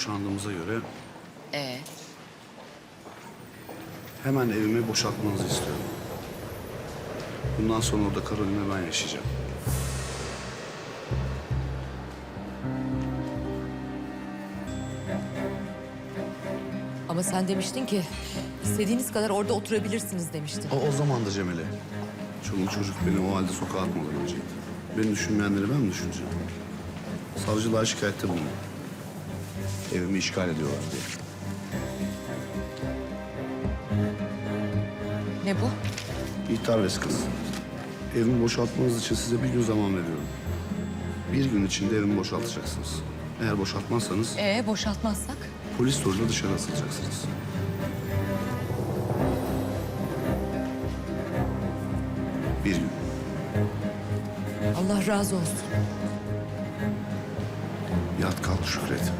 boşandığımıza göre Ee, hemen evimi boşaltmanızı istiyorum. Bundan sonra orada Karolin'le ben yaşayacağım. Ama sen demiştin ki istediğiniz kadar orada oturabilirsiniz demiştin. O, o zaman da Cemile. Çoluk çocuk beni o halde sokağa atmadan önceydi. Beni düşünmeyenleri ben mi düşüneceğim? Savcılığa şikayette bulundum. Evimi işgal ediyorlar diye. Ne bu? İhtar vesikası. Evimi boşaltmanız için size bir gün zaman veriyorum. Bir gün içinde evimi boşaltacaksınız. Eğer boşaltmazsanız Ee boşaltmazsak? polis zoruyla dışarı atılacaksınız. Bir gün. Allah razı olsun. Yat kalk Şükret.